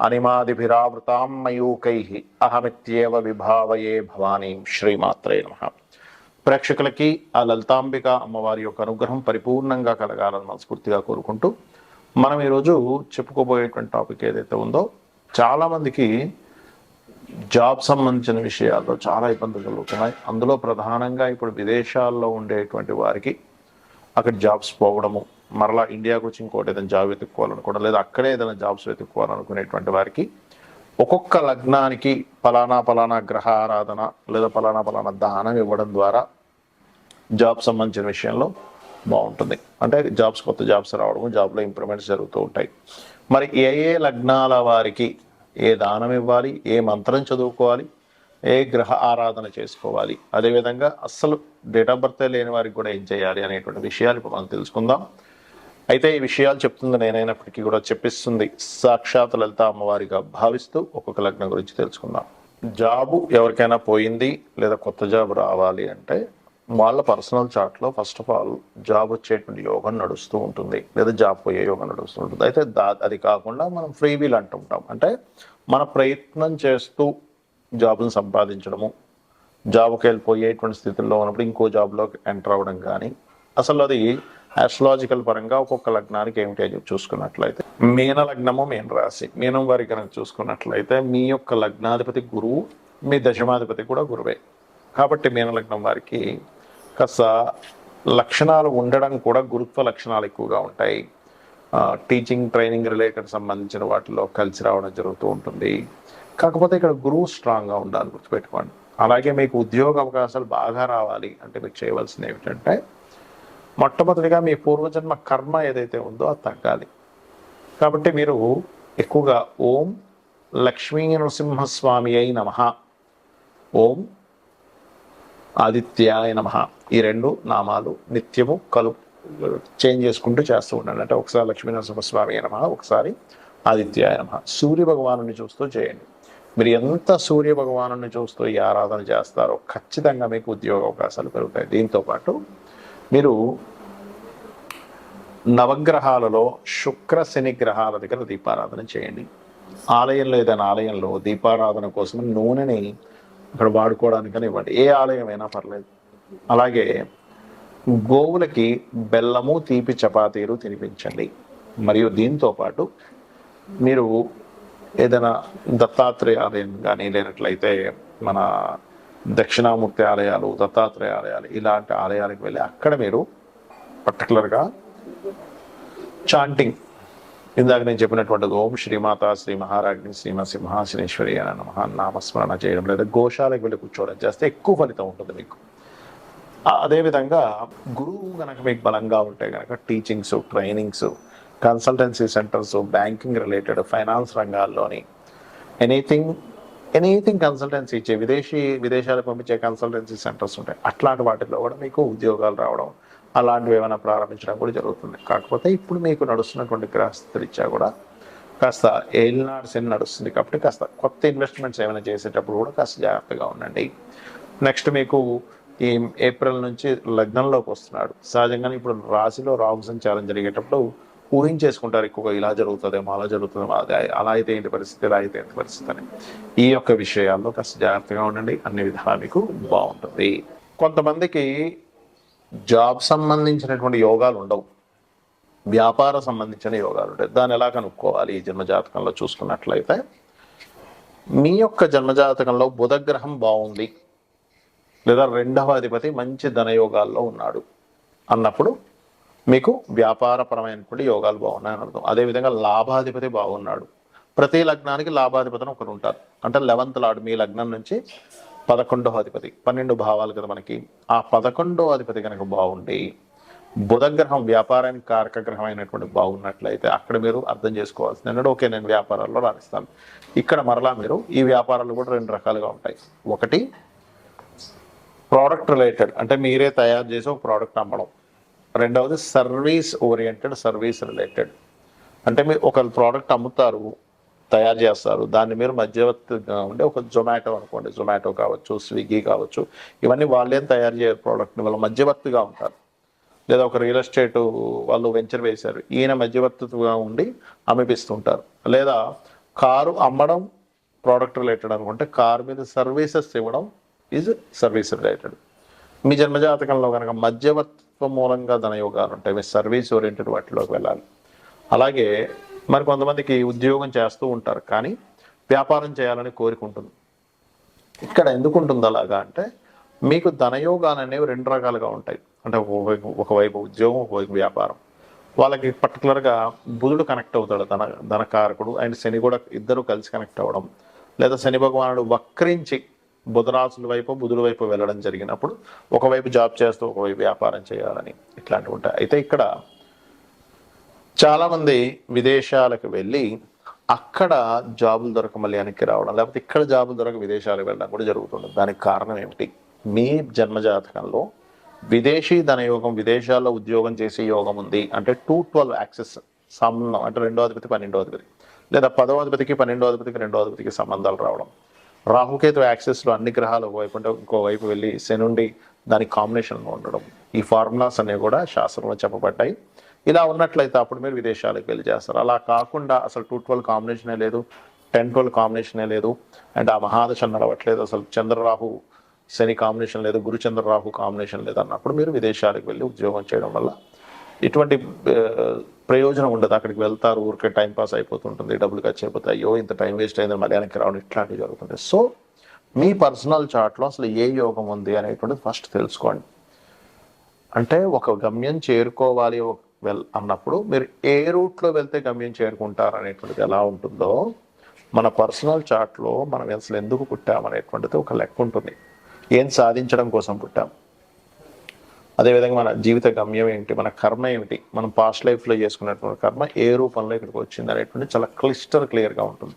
అనిమాదిభిరావృతాం మయూకై అహమిత్యేవ విభావయే భవానీ శ్రీమాత్రే నమ. ప్రేక్షకులకి ఆ లలితాంబిక అమ్మవారి యొక్క అనుగ్రహం పరిపూర్ణంగా కలగాలని మనస్ఫూర్తిగా కోరుకుంటూ మనం ఈరోజు చెప్పుకోబోయేటువంటి టాపిక్ ఏదైతే ఉందో చాలామందికి జాబ్ సంబంధించిన విషయాల్లో చాలా ఇబ్బందులు కలుగుతున్నాయి అందులో ప్రధానంగా ఇప్పుడు విదేశాల్లో ఉండేటువంటి వారికి అక్కడ జాబ్స్ పోవడము మరలా ఇండియాకు వచ్చి ఇంకోటి ఏదైనా జాబ్ వెతుక్కోవాలనుకోవడం లేదా అక్కడే ఏదైనా జాబ్స్ వెతుక్కోవాలనుకునేటువంటి వారికి ఒక్కొక్క లగ్నానికి పలానా పలానా గ్రహ ఆరాధన లేదా పలానా పలానా దానం ఇవ్వడం ద్వారా జాబ్ సంబంధించిన విషయంలో బాగుంటుంది. అంటే జాబ్స్ కొత్త జాబ్స్ రావడము జాబ్లో ఇంప్రూవ్మెంట్స్ జరుగుతూ ఉంటాయి. మరి ఏ ఏ లగ్నాల వారికి ఏ దానం ఇవ్వాలి ఏ మంత్రం చదువుకోవాలి ఏ గ్రహ ఆరాధన చేసుకోవాలి అదేవిధంగా అస్సలు డేట్ ఆఫ్ బర్త్ లేని వారికి కూడా ఏం చేయాలి అనేటువంటి విషయాలు ఇప్పుడు మనం తెలుసుకుందాం. అయితే ఈ విషయాలు చెప్తుంది నేనైనప్పటికీ కూడా చెప్పిస్తుంది. సాక్షాత్ లలిత అమ్మవారిగా భావిస్తూ ఒక్కొక్క లగ్నం గురించి తెలుసుకుందాం. జాబు ఎవరికైనా పోయింది లేదా కొత్త జాబ్ రావాలి అంటే వాళ్ళ పర్సనల్ చార్ట్లో ఫస్ట్ ఆఫ్ ఆల్ జాబ్ వచ్చేటువంటి యోగం నడుస్తూ ఉంటుంది లేదా జాబ్ పోయే యోగం నడుస్తూ ఉంటుంది. అయితే దా అది కాకుండా మనం ఫ్రీ వీల్ అంటుంటాం అంటే మన ప్రయత్నం చేస్తూ జాబ్ను సంపాదించడము జాబ్కి వెళ్ళిపోయేటువంటి స్థితిలో ఉన్నప్పుడు ఇంకో జాబ్లోకి ఎంటర్ అవ్వడం కానీ అసలు అది ఆస్ట్రాలజికల్ పరంగా ఒక్కొక్క లగ్నానికి ఏమిటి అని చూసుకున్నట్లయితే మీన లగ్నము మీన రాశి. మీనం వారి కనుక చూసుకున్నట్లయితే మీ యొక్క లగ్నాధిపతి గురువు మీ దశమాధిపతి కూడా గురువే. కాబట్టి మీన లగ్నం వారికి కాస్త లక్షణాలు ఉండడం కూడా గురుత్వ లక్షణాలు ఎక్కువగా ఉంటాయి. టీచింగ్ ట్రైనింగ్ రిలేటెడ్ సంబంధించిన వాటిలో కలిసి రావడం జరుగుతూ ఉంటుంది. కాకపోతే ఇక్కడ గురువు స్ట్రాంగ్గా ఉండాలి గుర్తుపెట్టుకోండి. అలాగే మీకు ఉద్యోగ అవకాశాలు బాగా రావాలి అంటే మీకు చేయవలసింది ఏమిటంటే మొట్టమొదటిగా మీ పూర్వజన్మ కర్మ ఏదైతే ఉందో అది తగ్గాలి. కాబట్టి మీరు ఎక్కువగా ఓం లక్ష్మీ నరసింహస్వామి అయి నమ. ఓం ఆదిత్యాయ నమ. ఈ రెండు నామాలు నిత్యము కలు చేంజ్ చేసుకుంటూ చేస్తూ ఉండండి. అంటే ఒకసారి లక్ష్మీ నరసింహస్వామి నమ ఒకసారి ఆదిత్యాయ నమ. సూర్య భగవాను చూస్తూ చేయండి. మీరు ఎంత సూర్య భగవాను చూస్తూ ఈ ఆరాధన చేస్తారో ఖచ్చితంగా మీకు ఉద్యోగ అవకాశాలు పెరుగుతాయి. దీంతో పాటు మీరు నవగ్రహాలలో శుక్ర శని గ్రహాల దగ్గర దీపారాధన చేయండి. ఆలయంలో ఏదైనా ఆలయంలో దీపారాధన కోసం నూనెని అక్కడ వాడుకోవడానికని ఇవ్వండి. ఏ ఆలయమైనా పర్లేదు. అలాగే గోవులకి బెల్లము తీపి చపాతీలు తినిపించండి. మరియు దీంతో పాటు మీరు ఏదైనా దత్తాత్రేయ ఆలయం కానీ లేనట్లయితే మన దక్షిణామూర్తి ఆలయాలు దత్తాత్రేయ ఆలయాలు ఇలాంటి ఆలయాలకు వెళ్ళి అక్కడ మీరు పర్టికులర్గా చాంటింగ్. ఇందాక నేను చెప్పినటువంటి ఓం శ్రీమాత శ్రీ మహారాజ్ని శ్రీమ సింహాసనేశ్వరి అని నమ నామస్మరణ చేయడం లేదా గోశాలకు వెళ్ళి కూర్చోవడం చేస్తే ఎక్కువ ఫలితం ఉంటుంది మీకు. అదేవిధంగా గురువు కనుక మీకు బలంగా ఉంటే కనుక teachings trainings consultancy centres banking related finance రంగాల్లోని anything anything consultancy ఇచ్చే విదేశీ విదేశాలకు పంపించే కన్సల్టెన్సీ సెంటర్స్ ఉంటాయి. అట్లాంటి వాటిల్లో కూడా మీకు ఉద్యోగాలు రావడం అలాంటివి ఏమైనా ప్రారంభించడం కూడా జరుగుతుంది. కాకపోతే ఇప్పుడు మీకు నడుస్తున్నటువంటి గ్రహస్థిరీత్యా కూడా కాస్త ఏలినాడు శని నడుస్తుంది కాబట్టి కాస్త కొత్త ఇన్వెస్ట్మెంట్స్ ఏమైనా చేసేటప్పుడు కూడా కాస్త జాగ్రత్తగా ఉండండి. నెక్స్ట్ మీకు ఈ ఏప్రిల్ నుంచి లగ్నంలోకి వస్తున్నాడు. సహజంగానే ఇప్పుడు రాశిలో రాహు సంచారం జరిగేటప్పుడు ఊహించేసుకుంటారు ఎక్కువగా ఇలా జరుగుతుందేమో అలా జరుగుతుందేమో అది అలా అయితే ఏంటి పరిస్థితి ఇలా అయితే ఏంటి పరిస్థితి అని. ఈ యొక్క విషయాల్లో కాస్త జాగ్రత్తగా ఉండండి. అన్ని విధాలా మీకు బాగుంటుంది. కొంతమందికి జాబ్ సంబంధించినటువంటి యోగాలు ఉండవు. వ్యాపార సంబంధించిన యోగాలు ఉంటాయి. దాన్ని ఎలా కనుక్కోవాలి ఈ జన్మజాతకంలో చూసుకున్నట్లయితే? మీ యొక్క జన్మజాతకంలో బుధగ్రహం బాగుంది. లేదా రెండవ అధిపతి మంచి ధనయోగాల్లో ఉన్నాడు అన్నప్పుడు మీకు వ్యాపారపరమైనటువంటి యోగాలు బాగున్నాయని అర్థం. అదేవిధంగా లాభాధిపతి బాగున్నాడు. ప్రతి లగ్నానికి లాభాధిపతిని ఒకరు ఉంటారు. అంటే లెవెంత్ లాడ్ మీ లగ్నం నుంచి పదకొండవ అధిపతి పన్నెండు భావాలు కదా మనకి. ఆ పదకొండవ అధిపతి కనుక బాగుండి బుధగ్రహం వ్యాపారానికి కారక గ్రహం అయినటువంటి బాగున్నట్లయితే అక్కడ మీరు అర్థం చేసుకోవాల్సింది ఏంటంటే ఓకే నేను వ్యాపారాల్లో రాణిస్తాను. ఇక్కడ మరలా మీరు ఈ వ్యాపారాలు కూడా రెండు రకాలుగా ఉంటాయి. ఒకటి ప్రోడక్ట్ రిలేటెడ్. అంటే మీరే తయారు చేసి ఒక ప్రోడక్ట్ అమ్మడం. రెండవది సర్వీస్ ఓరియంటెడ్ సర్వీస్ రిలేటెడ్. అంటే మీరు ఒక ప్రోడక్ట్ అమ్ముతారు తయారు చేస్తారు దాన్ని మీరు మధ్యవర్తిగా ఉండే ఒక జొమాటో అనుకోండి. జొమాటో కావచ్చు స్విగ్గీ కావచ్చు ఇవన్నీ వాళ్ళేం తయారు చేయరు ప్రోడక్ట్ని వాళ్ళ మధ్యవర్తిగా ఉంటారు. లేదా ఒక రియల్ ఎస్టేట్ వాళ్ళు వెంచర్ వేశారు ఈయన మధ్యవర్తిగా ఉండి అమ్మిపిస్తుంటారు. లేదా కారు అమ్మడం ప్రోడక్ట్ రిలేటెడ్ అనుకుంటే కారు మీద సర్వీసెస్ ఇవ్వడం ఈజ్ సర్వీస్ రిలేటెడ్. మీ జన్మజాతకంలో కనుక మధ్యవర్తి మూలంగా ధనయోగాలు ఉంటాయి. మీ సర్వీస్ ఓరియంటెడ్ వాటిలోకి వెళ్ళాలి. అలాగే మరి కొంతమందికి ఉద్యోగం చేస్తూ ఉంటారు. కానీ వ్యాపారం చేయాలని కోరిక ఉంటుంది. ఇక్కడ ఎందుకు ఉంటుంది అలాగా అంటే మీకు ధనయోగాలు అనేవి రెండు రకాలుగా ఉంటాయి. అంటే ఒకవైపు ఒకవైపు ఉద్యోగం ఒకవైపు వ్యాపారం. వాళ్ళకి పర్టికులర్గా బుధుడు కనెక్ట్ అవుతాడు. ధన ధనకారకుడు. అండ్ శని కూడా ఇద్దరు కలిసి కనెక్ట్ అవ్వడం. లేదా శని భగవానుడు వక్రించి బుధరాసుల వైపు బుధుల వైపు వెళ్ళడం జరిగినప్పుడు ఒకవైపు జాబ్ చేస్తూ ఒకవైపు వ్యాపారం చేయాలని ఇట్లాంటివి ఉంటాయి. అయితే ఇక్కడ చాలామంది విదేశాలకు వెళ్ళి అక్కడ జాబులు దొరక మళ్ళీ వెనక్కి రావడం లేకపోతే ఇక్కడ జాబులు దొరక విదేశాలకు వెళ్ళడం కూడా జరుగుతుంది. దానికి కారణం ఏమిటి? మీ జన్మజాతకంలో విదేశీ ధనయోగం విదేశాల్లో ఉద్యోగం చేసే యోగం ఉంది. అంటే టూ ట్వెల్వ్ యాక్సెస్ సంబంధం అంటే రెండో అధిపతి పన్నెండో అధిపతి లేదా పదవ అధిపతికి పన్నెండో అధిపతికి రెండో అధిపతికి సంబంధాలు రావడం. రాహుకేతు యాక్సెస్లో అన్ని గ్రహాలు ఒకవైపు అంటే ఇంకోవైపు వెళ్ళి శనుండి దానికి కాంబినేషన్లో ఉండడం. ఈ ఫార్ములాస్ అనేవి కూడా శాస్త్రంలో చెప్పబడ్డాయి. ఇలా ఉన్నట్లయితే అప్పుడు మీరు విదేశాలకు వెళ్ళి చేస్తారు. అలా కాకుండా అసలు టూ ట్వెల్వ్ కాంబినేషనే లేదు టెన్ ట్వెల్వ్ కాంబినేషనే లేదు అండ్ ఆ మహాదశ నడవట్లేదు. అసలు చంద్రరాహు శని కాంబినేషన్ లేదు గురు చంద్రరాహు కాంబినేషన్ లేదు అన్నప్పుడు మీరు విదేశాలకు వెళ్ళి ఉద్యోగం చేయడం వల్ల ఇటువంటి ప్రయోజనం ఉండదు. అక్కడికి వెళ్తారు ఊరికే టైం పాస్ అయిపోతుంటుంది డబ్బులు ఖర్చు అయిపోతాయి. అయ్యో ఇంత టైం వేస్ట్ అయింది మళ్ళీ వెనక్కి రావడం ఇట్లాంటివి జరుగుతుంది సో మీ పర్సనల్ చార్ట్లో అసలు ఏ యోగం ఉంది అనేటువంటిది ఫస్ట్ తెలుసుకోండి. అంటే ఒక గమ్యం చేరుకోవాలి వెల్ అన్నప్పుడు మీరు ఏ రూట్లో వెళ్తే గమ్యం చేరుకుంటారు అనేటువంటిది ఎలా ఉంటుందో మన పర్సనల్ చార్ట్లో మనం అసలు ఎందుకు పుట్టామనేటువంటిది ఒక లెక్క ఉంటుంది. ఏం సాధించడం కోసం పుట్టాం? అదేవిధంగా మన జీవిత గమ్యం ఏంటి? మన కర్మ ఏమిటి? మనం పాస్ట్ లైఫ్లో చేసుకున్నటువంటి కర్మ ఏ రూపంలో ఇక్కడికి వచ్చింది అనేటువంటి చాలా క్లిస్టర్ క్లియర్గా ఉంటుంది.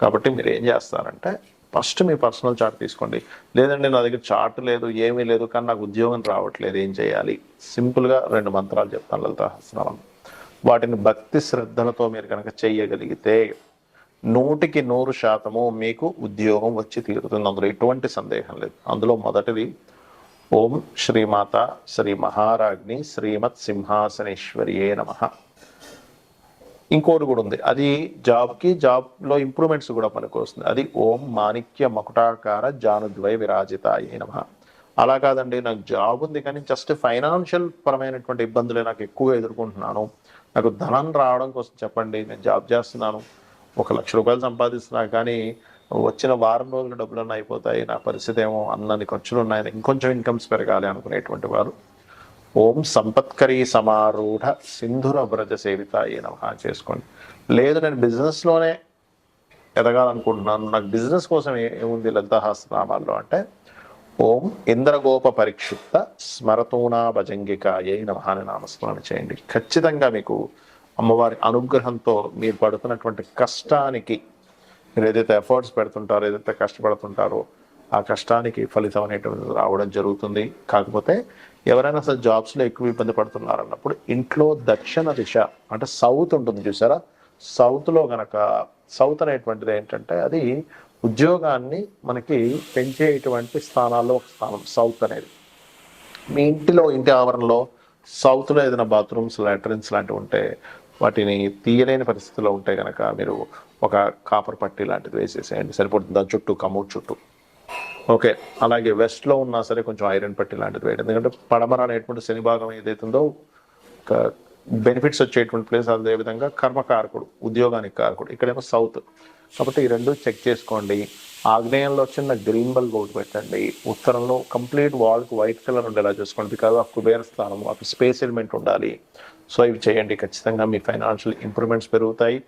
కాబట్టి మీరు ఏం చేస్తారంటే ఫస్ట్ మీ పర్సనల్ చార్ట్ తీసుకోండి. లేదండి నా దగ్గర చార్ట్ లేదు ఏమీ లేదు కానీ నాకు ఉద్యోగం రావట్లేదు ఏం చేయాలి? సింపుల్గా రెండు మంత్రాలు చెప్తాను లలిత సహస్రనామం. వాటిని భక్తి శ్రద్ధలతో మీరు కనుక చేయగలిగితే నూటికి నూరు శాతము మీకు ఉద్యోగం వచ్చి తీరుతుంది. అందులో ఎటువంటి సందేహం లేదు. అందులో మొదటిది ఓం శ్రీమాత శ్రీ మహారాజ్ని శ్రీమత్ సింహాసనేశ్వరియే నమ. ఇంకోటి కూడా ఉంది. అది జాబ్కి జాబ్లో ఇంప్రూవ్మెంట్స్ కూడా మనకు వస్తుంది. అది ఓం మాణిక్య మకుటాకార జానుద్వయ విరాజిత అయ్యే నమ. అలా కాదండి నాకు జాబ్ ఉంది కానీ జస్ట్ ఫైనాన్షియల్ పరమైనటువంటి ఇబ్బందులే నాకు ఎక్కువగా ఎదుర్కొంటున్నాను. నాకు ధనం రావడం కోసం చెప్పండి నేను జాబ్ చేస్తున్నాను. ఒక లక్ష రూపాయలు సంపాదిస్తున్నా కానీ వచ్చిన వారం రోజుల డబ్బులన్నీ అయిపోతాయి నా పరిస్థితి ఏమో అన్నని ఖర్చులు ఉన్నాయి ఇంకొంచెం ఇన్కమ్స్ పెరగాలి అనుకునేటువంటి వారు. ఓం సంపత్కరీ సమారూఢ సింధుర వ్రజ సేవిత నమః చేసుకోండి. లేదు నేను బిజినెస్లోనే ఎదగాలనుకుంటున్నాను. నాకు బిజినెస్ కోసం ఏముంది లలితాహాస్నామాల్లో అంటే ఓం ఇంద్రగోప పరిక్షిప్త స్మరతూనా భజంగిక ఏ నమః అని నామస్మరణ చేయండి. ఖచ్చితంగా మీకు అమ్మవారి అనుగ్రహంతో మీరు పడుతున్నటువంటి కష్టానికి మీరు ఏదైతే ఎఫర్ట్స్ పెడుతుంటారో ఏదైతే కష్టపడుతుంటారో ఆ కష్టానికి ఫలితం అనేటువంటిది రావడం జరుగుతుంది. కాకపోతే ఎవరైనా అసలు జాబ్స్లో ఎక్కువ ఇబ్బంది పడుతున్నారు అన్నప్పుడు ఇంట్లో దక్షిణ దిశ అంటే సౌత్ ఉంటుంది చూసారా? సౌత్లో గనక సౌత్ అనేటువంటిది ఏంటంటే అది ఉద్యోగాన్ని మనకి పెంచేటువంటి స్థానాల్లో ఒక స్థానం సౌత్ అనేది. మీ ఇంటిలో ఇంటి ఆవరణలో సౌత్లో ఏదైనా బాత్రూమ్స్ లాట్రిన్స్ లాంటివి ఉంటే వాటిని తీయలేని పరిస్థితిలో ఉంటే కనుక మీరు ఒక కాపర్ పట్టి లాంటిది వేసేసేయండి. సరిపోతుంది. దాని చుట్టూ కమౌట్ చుట్టూ. ఓకే. అలాగే వెస్ట్లో ఉన్నా సరే కొంచెం ఐరన్ పట్టి లాంటిది వేయండి. ఎందుకంటే పడమర అనేటువంటి శని భాగం ఏదైతుందో బెనిఫిట్స్ వచ్చేటువంటి ప్లేస్. అదేవిధంగా కర్మకారకుడు ఉద్యోగానికి కారకుడు. ఇక్కడేమో సౌత్. కాబట్టి ఈ రెండు చెక్ చేసుకోండి. ఆగ్నేయంలో చిన్న గ్రీన్ బల్బ్ ఒకటి పెట్టండి. ఉత్తరంలో కంప్లీట్ వాల్కి వైట్ కలర్ ఉండేలా చూసుకోండి. బికాజ్ ఆఫ్ కుబేర స్థానం ఒక స్పేస్ ఎలిమెంట్ ఉండాలి. సో ఇవి చేయండి. ఖచ్చితంగా మీ ఫైనాన్షియల్ ఇంప్రూవ్మెంట్స్ పెరుగుతాయి.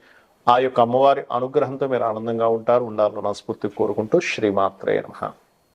ఆ యొక్క అమ్మవారి అనుగ్రహంతో మీరు ఆనందంగా ఉంటారు. ఉండాలని మనస్ఫూర్తి కోరుకుంటూ శ్రీమాత్రే నమ.